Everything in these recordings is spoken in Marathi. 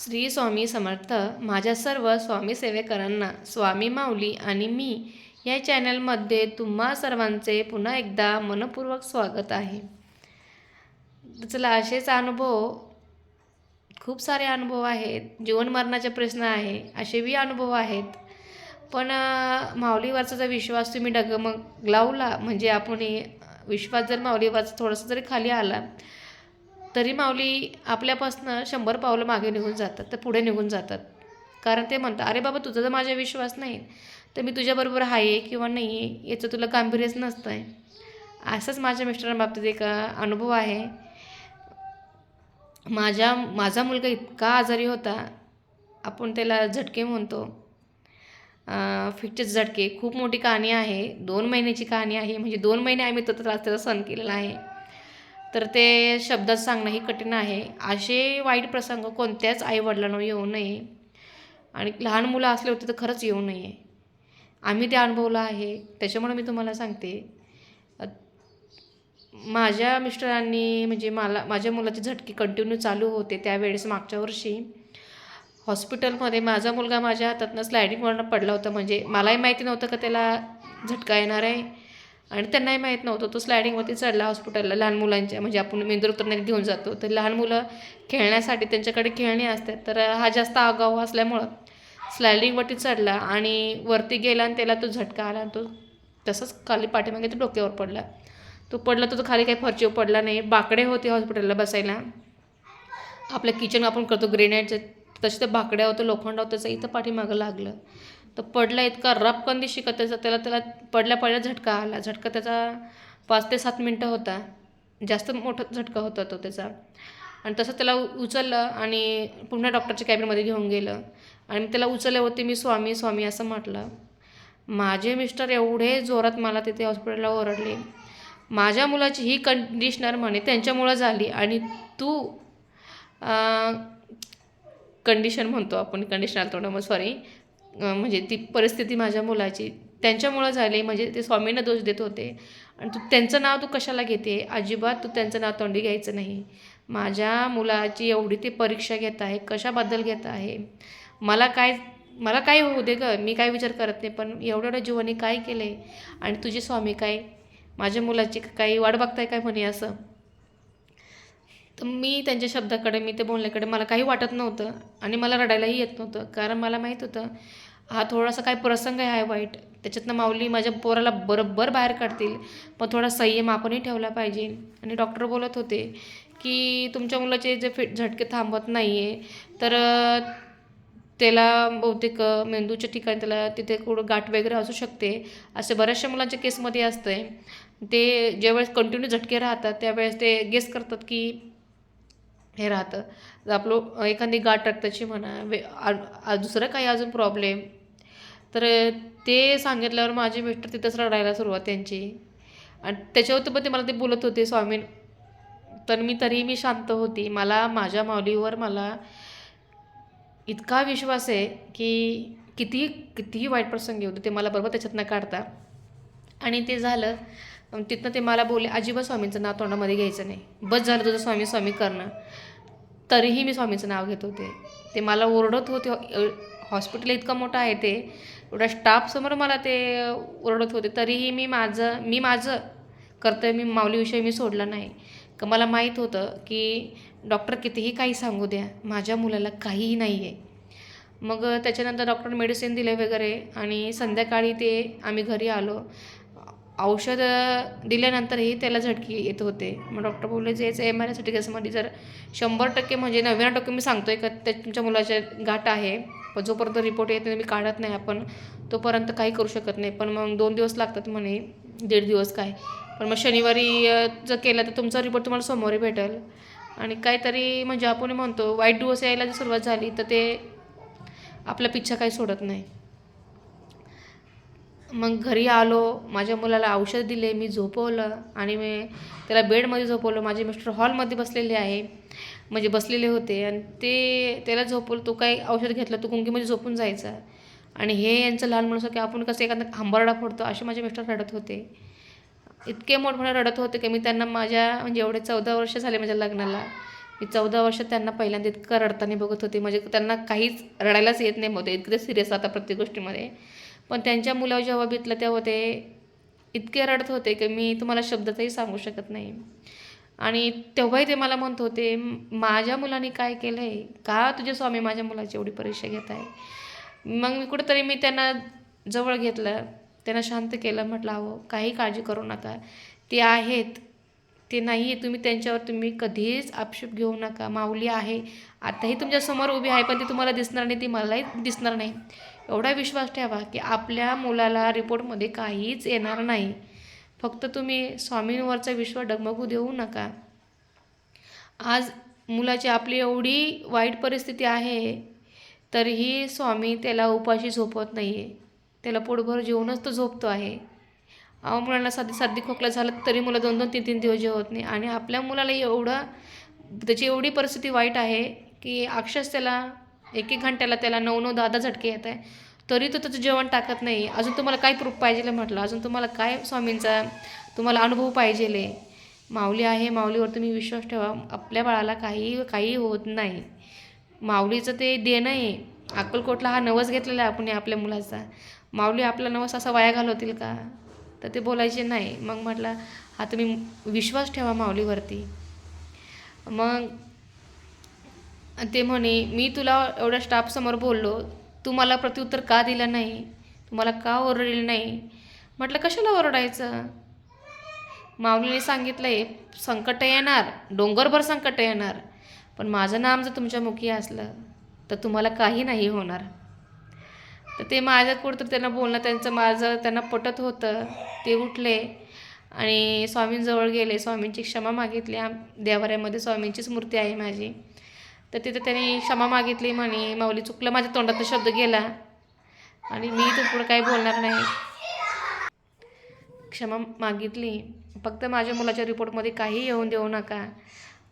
श्री स्वामी समर्थ माझ्या सर्व स्वामी सेवेकरांना स्वामी माऊली आणि मी या चॅनलमध्ये तुम्हा सर्वांचे पुन्हा एकदा मनपूर्वक स्वागत आहे. चला असेच अनुभव खूप सारे अनुभव आहेत. जीवन मरणाचे प्रश्न आहे असे बी अनुभव आहेत. पण माऊलीवरचा जर विश्वास तुम्ही डगमग लावला म्हणजे आपण विश्वास जर माऊलीवरचा थोडासा जरी खाली आला तरी माऊली आपल्यापासनं शंभर पावलं मागे निघून जातात तर पुढे निघून जातात. कारण ते म्हणतात अरे बाबा तुझा तर माझा विश्वास नाही तर मी तुझ्याबरोबर आहे किंवा नाही आहे याचं तुला गांभीर्यच नसतं आहे असंच माझ्या मिस्टरांबाबतीत एक अनुभव आहे. माझ्या माझा मुलगा इतका आजारी होता आपण त्याला झटके म्हणतो. फिटचे झटके खूप मोठी कहाणी आहे दोन महिन्याची कहाणी आहे म्हणजे दोन महिने आम्ही तो त्रास त्याचा सहन केलेला आहे. तर ते शब्दात सांगणंही कठीण आहे. असे वाईट प्रसंग कोणत्याच आईवडिलांना येऊ नये. आणि लहान मुलं असले होते तर खरंच येऊ नये. आम्ही ते अनुभवलं आहे. त्याच्यामुळे मी तुम्हाला सांगते. माझ्या मिस्टरांनी म्हणजे मला माझ्या मुलाचे झटके कंटिन्यू चालू होते त्यावेळेस मागच्या वर्षी. हॉस्पिटलमध्ये माझा मुलगा माझ्या हातातनं स्लायडिंगवरनं पडला होता. म्हणजे मलाही माहिती नव्हतं का त्याला झटका येणार आहे. आणि त्यांनाही माहीत नव्हतं तो स्लायडिंगवरती चढला हॉस्पिटलला लहान मुलांच्या म्हणजे आपण मेंदूरतरण्यात घेऊन जातो. तर लहान मुलं खेळण्यासाठी त्यांच्याकडे खेळणी असतात. तर हा जास्त आगाऊ असल्यामुळं स्लायडिंगवरती चढला आणि वरती गेला आणि त्याला तो झटका आला आणि तो तसंच खाली पाठीमागे तो डोक्यावर पडला. तो पडला तो, तो खाली काही फरचीवर पडला नाही. बाकडे होते हॉस्पिटलला बसायला. आपलं किचन आपण करतो ग्रेनाईटचं तसे ते बाकड्या होतं लोखंड होतं त्याचं इथं पाठीमागं लागलं. तर पडला इतका रपकंदी शिकत त्याचा त्याला त्याला पडल्या पडल्या झटका आला. झटका त्याचा पाच ते सात मिनटं होता. जास्त मोठा झटका होता तो त्याचा. आणि तसं त्याला उचललं आणि पुन्हा डॉक्टरच्या कॅबिनमध्ये घेऊन गेलं. आणि त्याला उचलल्यावरती मी स्वामी स्वामी असं म्हटलं. माझे मिस्टर एवढे जोरात मला तिथे हॉस्पिटलला ओरडले. माझ्या मुलाची ही कंडिशनर म्हणे त्यांच्यामुळं झाली आणि तू कंडिशन म्हणतो आपण कंडिशनर तोंड सॉरी म्हणजे ती परिस्थिती माझ्या मुलाची. त्यांच्यामुळं झाली म्हणजे ते स्वामींना दोष देत होते. आणि तू त्यांचं नाव तू कशाला घेते? अजिबात तू त्यांचं नाव तोंडी घ्यायचं नाही. माझ्या मुलाची एवढी ते परीक्षा घेत आहे कशाबद्दल घेत आहे? मला काय मला काय होऊ दे ग? मी काय विचार करत नाही पण एवढं एवढं जीवनी काय केलं आहे आणि तुझे स्वामी काय? माझ्या मुलाची काही वाट बघताय काय म्हणे असं? तर मी त्यांच्या शब्दाकडे मी ते बोलण्याकडे मला काही वाटत नव्हतं आणि मला रडायलाही येत नव्हतं. कारण मला माहीत होतं हा थोडासा काय प्रसंग आहे वाईट. त्याच्यातनं माऊली माझ्या पोराला बरोबर बाहेर काढतील. पण थोडा संयम आपणही ठेवला पाहिजे. आणि डॉक्टर बोलत होते की तुमच्या मुलाचे जे फिट झटके थांबत नाही आहे तर त्याला बहुतेक मेंदूच्या ठिकाणी त्याला तिथे कुठं गाठ वगैरे असू शकते. असे बऱ्याचशा मुलांच्या केसमध्ये असतं आहे ते ज्यावेळेस कंटिन्यू झटके राहतात त्यावेळेस ते गेस करतात की हे राहतं. जर आपलं एखादी गाठ रक्ताची म्हणा वे दुसरं काही अजून प्रॉब्लेम तर ते सांगितल्यावर माझे मिस्टर तिथंच रडायला सुरुवात त्यांची. आणि त्याच्यावर पण ते मला ते बोलत होते स्वामी तर मी तरीही मी शांत होती. मला माझ्या माऊलीवर मला इतका विश्वास आहे की कितीही कितीही वाईट प्रसंग येऊ ते मला बरोबर त्याच्यातनं काढता. आणि ते झालं. तिथनं ते मला बोलले अजिबात स्वामींचं नाव तोंडामध्ये घ्यायचं नाही. बस झालं तुझं स्वामी स्वामी करणं. तरीही मी स्वामीचं नाव घेत होते. ते मला ओरडत होते. हॉस्पिटल इतकं मोठं आहे ते. एवढ्या स्टाफसमोर मला ते ओरडत होते. तरीही मी माझं मी माझं कर्तव्य मी माऊलीविषयी मी सोडलं नाही. का मला माहीत होतं की डॉक्टर कितीही काही सांगू द्या माझ्या मुलाला काहीही नाही आहे मग त्याच्यानंतर डॉक्टर मेडिसिन दिले वगैरे आणि संध्याकाळी ते आम्ही घरी आलो. औषध दिल्यानंतरही त्याला झटके येत होते. मग डॉक्टर बोलले जे एम आर आय गॅसमध्ये केसमध्ये जर शंभर टक्के म्हणजे नव्याण्णव टक्के मी सांगतोय का त्या तुमच्या मुलाच्या गाठ आहे. पण जोपर्यंत रिपोर्ट येत नाही मी काढत नाही आपण तोपर्यंत काही करू शकत नाही. पण मग दोन दिवस लागतात म्हणे दीड दिवस काय. पण मग शनिवारी जर केलं तर तुमचा रिपोर्ट तुम्हाला सोमवारी भेटेल. आणि काहीतरी म्हणजे आपण म्हणतो वाईट दिवस यायला जर सुरुवात झाली तर ते आपला पिच्छा काही सोडत नाही. मग घरी आलो माझ्या मुलाला औषध दिले मी झोपवलं आणि मी त्याला बेडमध्ये झोपवलं. माझे मिस्टर हॉलमध्ये बसलेले आहे म्हणजे बसलेले होते आणि ते त्याला झोपवलं. तो काही औषध घेतलं तो गुंगीमध्ये झोपून जायचा. आणि हे यांचं लहान म्हणून की आपण कसं एखादा हंबरडा फोडतो असे माझे मिस्टर रडत होते. इतके मोठमोठे रडत होते की मी त्यांना माझ्या म्हणजे एवढे चौदा वर्ष झाले माझ्या लग्नाला. मी चौदा वर्ष त्यांना पहिल्यांदा इतकं रडताना बघत होते. म्हणजे त्यांना काहीच रडायलाच येत नाही. होते इतकं सिरियस आता प्रत्येक गोष्टीमध्ये. पण त्यांच्या मुलावर जेव्हा बितलं तेव्हा ते इतके रडत होते की मी तुम्हाला शब्दातही सांगू शकत नाही. आणि तेव्हाही ते मला म्हणत होते माझ्या मुलाने काय केलं आहे का तुझे स्वामी माझ्या मुलाची एवढी परीक्षा घेत आहे? मग मी कुठंतरी मी त्यांना जवळ घेतलं त्यांना शांत केलं म्हटलं अहो काही काळजी करू नका. ते आहेत. ते नाही आहे तुम्ही त्यांच्यावर तुम्ही कधीच आक्षेप घेऊ नका. माऊली आहे. आताही तुमच्यासमोर उभी आहे पण ती तुम्हाला दिसणार नाही ती मलाही दिसणार नाही. एवढा विश्वास ठेवा की आपल्या मुलाला रिपोर्टमध्ये काहीच येणार नाही. फक्त तुम्ही स्वामींवरचा विश्वास डगमगू देऊ नका. आज मुलाची आपली एवढी वाईट परिस्थिती आहे तरीही स्वामी त्याला उपाशी झोपवत नाही आहे त्याला पोटभर जेवूनच तो झोपतो आहे. अहो मुलांना साधी साधी खोकला झालं तरी मुलं दोन दोन तीन तीन दिवस जेवत नाही. आणि आपल्या मुलाला एवढं त्याची एवढी परिस्थिती वाईट आहे की अक्षरश त्याला एक एक घंट्याला त्याला नऊ नऊ दहा दहा झटके येत आहे. तरी तो त्याचं जेवण टाकत नाही. अजून तुम्हाला काय प्रूफ पाहिजे म्हटलं. अजून तुम्हाला काय स्वामींचा तुम्हाला अनुभव पाहिजे माऊली आहे. माऊलीवर तुम्ही विश्वास ठेवा. आपल्या बाळाला काही काही होत नाही. माऊलीचं ते देणं आहे. अक्कलकोटला हा नवस घेतलेला आहे आपण आपल्या मुलाचा. माऊली आपला नवस असा वाया घालवतील का? तर ते बोलायचे नाही. मग म्हटलं हा तुम्ही विश्वास ठेवा माऊलीवरती. मग ते म्हणे मी तुला एवढ्या स्टाफसमोर बोललो तू मला प्रत्युत्तर का दिलं नाही? तुम्हाला का ओरडलं नाही? म्हटलं कशाला ओरडायचं? माऊलीने सांगितलं आहे संकट येणार डोंगरभर संकट येणार पण माझं नाम जर तुमच्या मुखी असलं तर तुम्हाला काही नाही होणार. तर ते माझ्या कुठं त्यांना बोलणं त्यांचं माझं त्यांना पटत होतं ते उठले आणि स्वामींजवळ गेले. स्वामींची क्षमा मागितली. आम देवाऱ्यामध्ये स्वामींचीच मूर्ती आहे माझी. तर तिथं त्यांनी क्षमा मागितली म्हणे माऊली चुकलं माझ्या तोंडातला शब्द गेला. आणि मी तो पुढं काही बोलणार नाही. क्षमा मागितली. फक्त माझ्या मुलाच्या रिपोर्टमध्ये काही येऊन देऊ नका.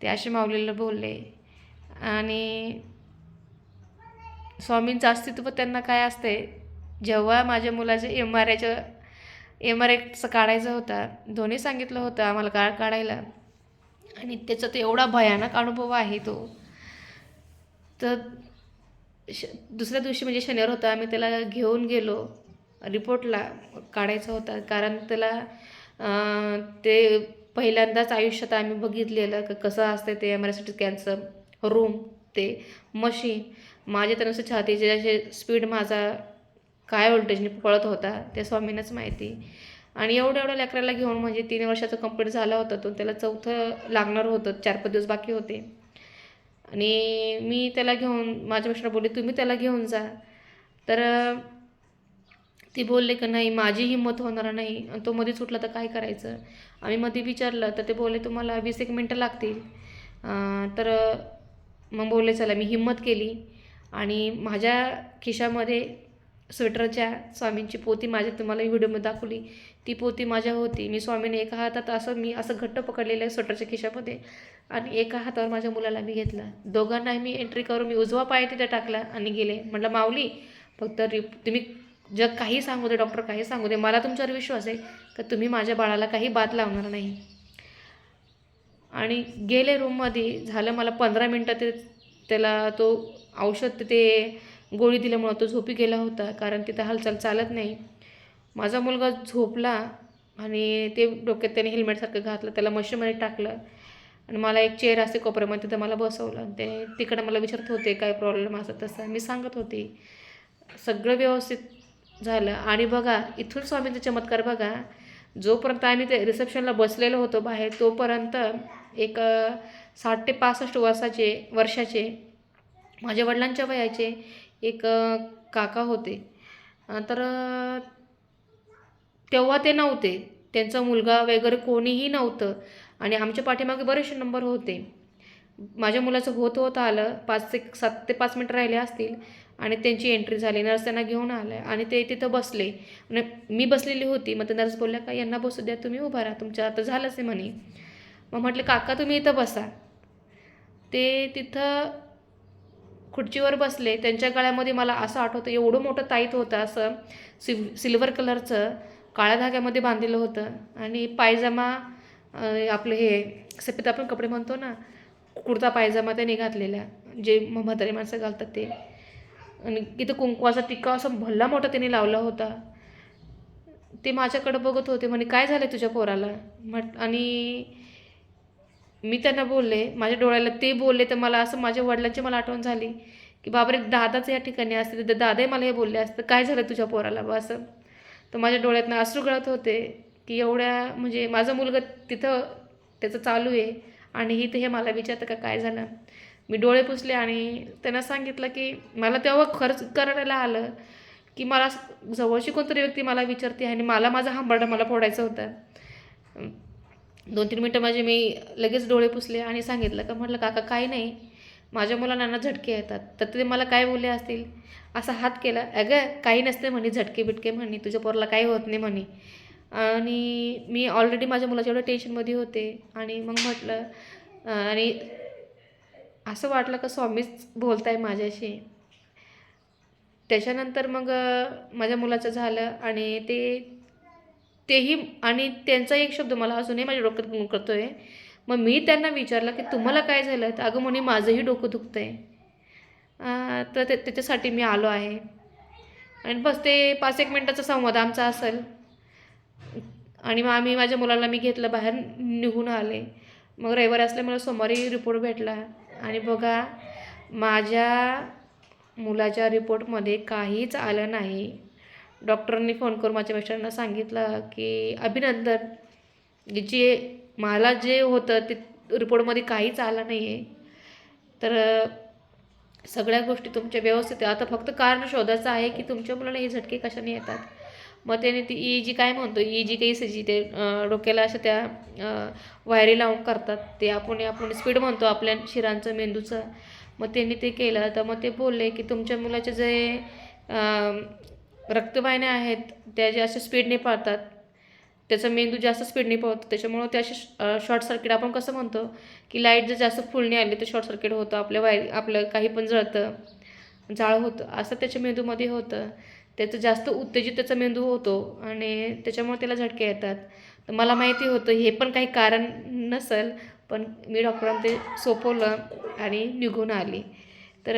ते असे माऊलीला बोलले. आणि स्वामींचं अस्तित्व त्यांना काय असते? जेव्हा माझ्या मुलाचं एम आर आयचं एम आर आयचं काढायचं होतं दोन्ही सांगितलं होतं आम्हाला काळ काढायला. आणि त्याचा तो एवढा भयानक अनुभव आहे तो. तर श दुसऱ्या दिवशी म्हणजे शनिवार होता आम्ही त्याला घेऊन गेलो. रिपोर्टला काढायचा होता. कारण त्याला ते पहिल्यांदाच आयुष्यात आम्ही बघितलेलं क कसं असतं ते एम आर सी स्कॅनचं रूम ते मशीन माझ्या त्यानुसार छातीचे जसे स्पीड माझा काय व्होल्टेजने पळत होता ते स्वामींनाच माहिती. आणि एवढ्या एवढ्या लेकराला घेऊन म्हणजे तीन वर्षाचं कंप्लीट झाला होता तो त्याला चौथं लागणार होतं चार पाच दिवस बाकी होते. आणि मी त्याला घेऊन माझ्या मिस्टर बोलले तुम्ही त्याला घेऊन जा. तर ती बोलले की नाही माझी हिंमत होणार नाही. आणि तो मध्ये सुटला तर काय करायचं? आम्ही मध्ये विचारलं तर ते बोलले तुम्हाला वीस एक मिनटं लागतील. तर मग बोलले चला मी हिंमत केली. आणि माझ्या खिशामध्ये स्वेटरच्या स्वामींची पोती माझ्या तुम्हाला व्हिडिओमध्ये दाखवली. ती पोती माझ्या होती. मी स्वामीने एका हातात असं मी असं घट्ट पकडलेलं आहे स्वेटरच्या खिशामध्ये. आणि एका हातावर माझ्या मुलाला मी घेतला. दोघांनाही मी एंट्री करून मी उजवा पाय तिथे टाकला आणि गेले. म्हटलं माऊली फक्त रिप तुम्ही जग काही सांगू दे डॉक्टर काही सांगू दे. मला तुमच्यावर विश्वास आहे का? तुम्ही माझ्या बाळाला काही बात लावणार नाही. आणि गेले रूममध्ये झालं मला पंधरा मिनटं ते त्याला तो औषध ते गोळी दिल्यामुळं तो झोपी गेला होता कारण तिथं हालचाल चालत नाही. माझा मुलगा झोपला आणि ते डोक्यात त्याने हेल्मेटसारखं घातलं त्याला मशीनमध्ये टाकलं. आणि मला एक चेअर असते कोपऱ्यामध्ये तिथं मला बसवलं. आणि ते तिकडं मला विचारत होते काय प्रॉब्लेम असं तसं? मी सांगत होते. सगळं व्यवस्थित झालं. आणि बघा इथून स्वामींचा चमत्कार बघा. जोपर्यंत आम्ही ते रिसेप्शनला बसलेलो होतो बाहेर तोपर्यंत एक साठ ते पासष्ट वर्षाचे वर्षाचे माझ्या वडिलांच्या वयाचे एक काका होते. तर तेव्हा ते नव्हते. त्यांचा मुलगा वगैरे कोणीही नव्हतं. आणि आमच्या पाठीमागे बरेचसे नंबर होते. माझ्या मुलाचं होत होत आलं पाच ते सात ते पाच मिनटं राहिले असतील आणि त्यांची एंट्री झाली नर्स त्यांना घेऊन आलं आणि ते तिथं बसले. मी बसलेली होती मग ते नर्स बोलल्या का यांना बसू द्या तुम्ही उभा राहा तुमच्या आता झालंच आहे म्हणे. मग म्हटलं काका तुम्ही इथं बसा. ते तिथं खुर्चीवर बसले. त्यांच्या गळ्यामध्ये मला असं आठवतं एवढं मोठं ताईत होतं असं सिव सिल्वर कलरचं काळ्या धाग्यामध्ये बांधलेलं होतं. आणि पायजमा आपलं हे सफेद आपण कपडे म्हणतो ना कुर्ता पायजामा त्याने घातलेला जे म- म्हातारी माणसं घालतात ते. आणि इथं कुंकवाचा टिक्का असा भल्ला मोठा त्याने लावला होता. ते माझ्याकडं बघत होते म्हणे काय झालं तुझ्या पोराला? म्हट आणि मी त्यांना बोलले माझ्या डोळ्याला ते बोलले तर मला असं माझ्या वडिलांची मला आठवण झाली की बापरे दादाच या ठिकाणी असते तर दादाही मला हे बोलले असतं काय झालं तुझ्या पोराला बा असं? तर माझ्या डोळ्यातनं अश्रू गळत होते. की एवढ्या म्हणजे माझा मुलगा तिथं त्याचं चालू आहे. आणि इथं हे मला विचारतं का काय झालं. मी डोळे पुसले आणि त्यांना सांगितलं की मला तेव्हा खर्च करायला आलं की मला असं जवळची कोणतरी व्यक्ती मला विचारते आणि मला माझा हांबरडा मला फोडायचा होता. दोन तीन मिनटं माझे मी लगेच डोळे पुसले आणि सांगितलं का म्हटलं काका काही नाही. माझ्या मुलांना ना झटके येतात. तर ते मला काय बोलले असतील? असा हात केला. अगं काही नसते म्हणे झटके बिटके म्हणे. तुझ्या पोराला काही होत नाही म्हणे. आणि मी ऑलरेडी माझ्या मुलाच्या एवढं टेन्शनमध्ये होते. आणि मग म्हटलं आणि असं वाटलं का स्वामीच बोलत आहे माझ्याशी. त्याच्यानंतर मग माझ्या मुलाचं झालं आणि ते तेही आणि त्यांचा एक शब्द मला अजूनही माझ्या डोक्यात गुण आहे मग मी त्यांना विचारलं की तुम्हाला काय झालं? तर अगं म्हणे माझंही डोकं दुखतं आहे तर ते त्याच्यासाठी मी आलो आहे. आणि बस ते पाच एक मिनटाचा संवाद आमचा असेल. आणि मग आम्ही माझ्या मुलाला मी घेतलं बाहेर निघून आले. मग रविवारी असल्यामुळे सोमवारी रिपोर्ट भेटला. आणि बघा माझ्या मुलाच्या रिपोर्टमध्ये काहीच आलं नाही. डॉक्टरांनी फोन करून माझ्या मिस्टरांना सांगितलं की अभिनंदन. जे मला जे होतं ते रिपोर्टमध्ये काहीच आलं नाही आहे तर सगळ्या गोष्टी तुमच्या व्यवस्थित आहे आता फक्त कारण शोधायचं आहे की तुमच्या मुलाला हे झटके कशाने येतात? मग त्याने ती ई जी काय म्हणतो ई जी काही जी ते डोक्याला अशा त्या वायरी लावून करतात. ते आपण आपण स्पीड म्हणतो आपल्या शिरांचं मेंदूचं. मग त्यांनी ते केलं. तर मग ते बोलले की तुमच्या मुलाचे जे रक्तवाहिन्या आहेत त्या जे अशा स्पीडने पाळतात त्याचा मेंदू जास्त स्पीडने पळतो. त्याच्यामुळं ते असे शॉर्ट सर्किट आपण कसं म्हणतो की लाइट जर जास्त फुलणे आली तर शॉर्ट सर्किट होतं. आपल्या वायर आपलं काही पण जळतं जाळ होतं. असं त्याच्या मेंदूमध्ये होतं. त्याचं जास्त उत्तेजित त्याचा मेंदू होतो आणि त्याच्यामुळे त्याला झटके येतात. तर मला माहिती होतं हे पण काही कारण नसेल पण मी डॉक्टरांना ते सोपवलं आणि निघून आली. तर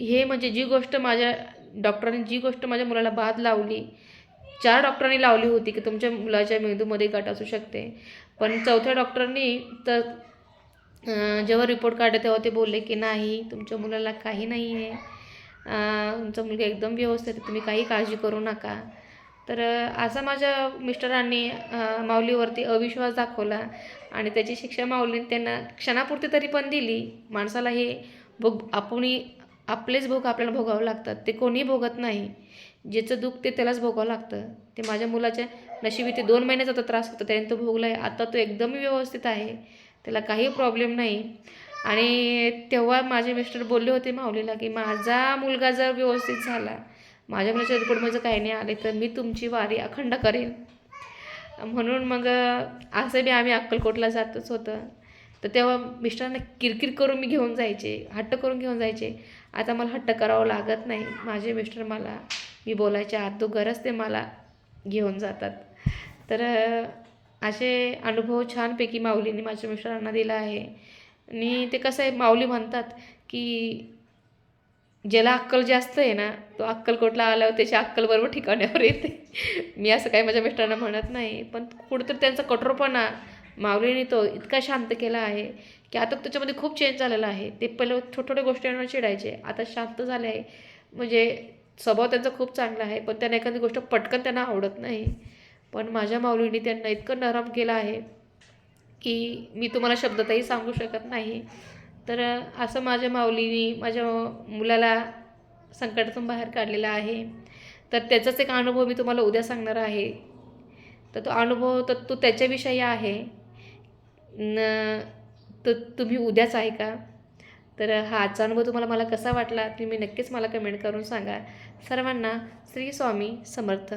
हे म्हणजे जी गोष्ट माझ्या डॉक्टरांनी जी गोष्ट माझ्या मुलाला बाद लावली चार डॉक्टरांनी लावली होती की तुमच्या मुलाच्या मेंदूमध्ये गाठ असू शकते. पण चौथ्या डॉक्टरांनी तर जेव्हा रिपोर्ट काढले तेव्हा ते बोलले की नाही तुमच्या मुलाला काही नाही आहे तुमचा मुलगा एकदम व्यवस्थित आहे तुम्ही काही काळजी करू नका. तर असा माझ्या मिस्टरांनी माऊलीवरती अविश्वास दाखवला आणि त्याची शिक्षा माऊलीने त्यांना क्षणापुरती तरी पण दिली. माणसाला हे भोग आपण आपलेच भोग आपल्याला भोगावं लागतात. ते कोणी भोगत नाही. ज्याचं दुःख ते त्यालाच भोगावं लागतं. ते माझ्या मुलाच्या नशिबी ते दोन महिन्याचा तो त्रास होता त्याने तो भोगला आहे आता तो एकदम व्यवस्थित आहे. त्याला काही प्रॉब्लेम नाही. आणि तेव्हा माझे मिस्टर बोलले होते माऊलीला की माझा मुलगा जर व्यवस्थित झाला माझ्या मुलाच्या रिपोर्टमध्ये काही नाही आले तर मी तुमची वारी अखंड करेन. म्हणून मग असं बी आम्ही अक्कलकोटला जातच होतं. तर तेव्हा मिस्टरांना किरकिर करून मी घेऊन जायचे हट्ट करून घेऊन जायचे. आता मला हट्ट करावं लागत नाही. माझे मिस्टर मला मी बोलायच्या गरज ते मला घेऊन जातात. तर असे अनुभव छानपैकी माऊलीने माझ्या मिस्टरांना दिला आहे. आणि ते कसं आहे माऊली म्हणतात की ज्याला अक्कल जास्त आहे ना तो अक्कलकोटला आल्यावर त्याची अक्कल बरोबर ठिकाण्यावर येते. मी असं काही माझ्या मिस्टरांना म्हणत नाही पण कुठंतरी त्यांचा कठोरपणा माऊलीने तो इतका शांत केला आहे की आता त्याच्यामध्ये खूप चेंज झालेला आहे. ते पहिले छोट्या छोट्या गोष्टींवर चिडायचे आता शांत झाले आहे. म्हणजे स्वभाव त्यांचा खूप चांगला आहे पण त्यांना एखादी गोष्ट पटकन त्यांना आवडत नाही. पण माझ्या माऊलीने त्यांना इतकं नरम केलं आहे. की मी तुम्हाला शब्दातही सांगू शकत नाही. तर असं माझ्या माऊलीने माझ्या मुलाला संकटातून बाहेर काढलेला आहे. तर त्याचाच एक अनुभव मी तुम्हाला उद्या सांगणार आहे. तर तो अनुभव तर तो त्याच्याविषयी आहे. न तर तुम्ही उद्याच आहे का तर हा आजचा अनुभव तुम्हाला मला कसा वाटला तुम्ही नक्कीच मला कमेंट करून सांगा. सर्वांना श्री स्वामी समर्थ.